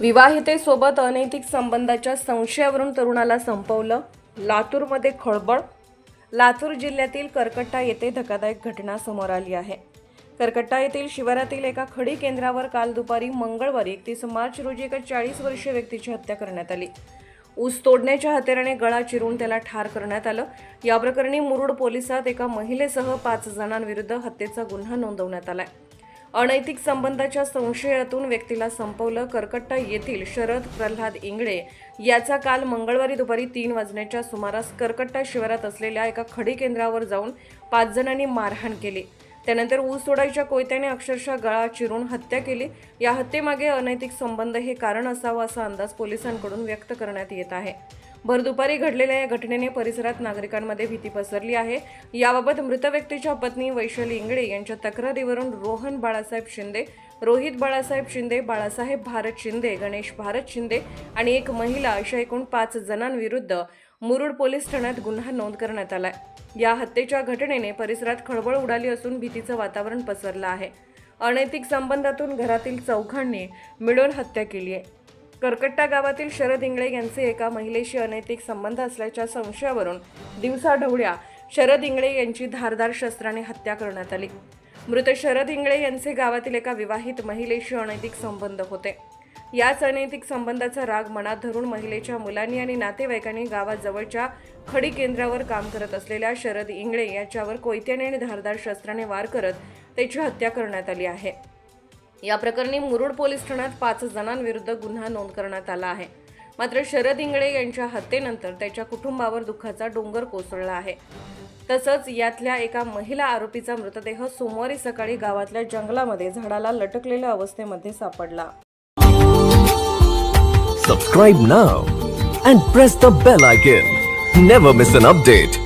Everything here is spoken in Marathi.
विवाहितेसोबत अनैतिक संबंधाच्या संशयावरून तरुणाला संपवलं लातूरमध्ये खळबळ. लातूर जिल्ह्यातील करकट्टा येथे धक्कादायक घटना समोर आली आहे. करकट्टा येथील शिवारातील एका खडी केंद्रावर काल दुपारी मंगळवारी एकतीस मार्च रोजी एका चाळीस वर्षीय व्यक्तीची हत्या करण्यात आली. ऊस तोडण्याच्या हत्याराने गळा चिरून त्याला ठार करण्यात आलं. या प्रकरणी मुरुड पोलिसात एका महिलेसह पाच जणांविरुद्ध हत्येचा गुन्हा नोंदवण्यात आला आहे अनैतिक संबंधाच्या संशयातून व्यक्तीला संपवलं करकट्टा येथील शरद प्रल्हाद इंगळे. याचा काल मंगळवारी दुपारी तीन वाजण्याच्या सुमारास करकट्टा शिवारात असलेल्या एका खडी केंद्रावर जाऊन पाच जणांनी मारहाण केली. त्यानंतर ऊस तोडायच्या कोयत्याने अक्षरशः गळा चिरून हत्या केली. या हत्येमागे अनैतिक संबंध हे कारण असावं असा अंदाज पोलिसांकडून व्यक्त करण्यात येत आहे. भर दुपारी घडलेल्या या घटनेने परिसरात नागरिकांमध्ये भीती पसरली आहे. याबाबत मृत व्यक्तीच्या पत्नी वैशाली इंगळे यांच्या तक्रारीवरून रोहन बाळासाहेब शिंदे रोहित बाळासाहेब शिंदे बाळासाहेब भारत शिंदे गणेश भारत शिंदे आणि एक महिला अशा एकूण पाच जणांविरुद्ध मुरुड पोलीस ठाण्यात गुन्हा नोंद करण्यात आलाय. या हत्येच्या घटनेने परिसरात खळबळ उडाली असून भीतीचं वातावरण पसरलं आहे. अनैतिक संबंधातून घरातील चौघांनी मिळून हत्या केली आहे. करकट्टा गावातील शरद इंगळे यांचे एका महिलेशी अनैतिक संबंध असल्याच्या संशयावरून दिवसाढवळ्या शरद इंगळे यांची धारदार शस्त्राने हत्या करण्यात आली. मृत शरद इंगळे यांचे गावातील एका विवाहित महिलेशी अनैतिक संबंध होते. याच अनैतिक संबंधाचा राग मनात धरून महिलेच्या मुलांनी आणि नातेवाईकांनी गावाजवळच्या खडी केंद्रावर काम करत असलेल्या शरद इंगळे याच्यावर कोयत्याने आणि धारदार शस्त्राने वार करत त्याची हत्या करण्यात आली आहे. या प्रकरणी मुरुड पोलीस ठाण्यात पाच जणांविरुद्ध गुन्हा नोंद करण्यात आला आहे. मात्र शरद इंगळे यांच्या हत्येनंतर त्याच्या कुटुंबावर दुःखाचा डोंगर कोसळला आहे. तसंच यातल्या एका महिला आरोपीचा मृतदेह सोमवारी सकाळी गावातल्या जंगलामध्ये झाडाला लटकलेल्या अवस्थेमध्ये सापडला. Subscribe now and press the bell icon never miss an update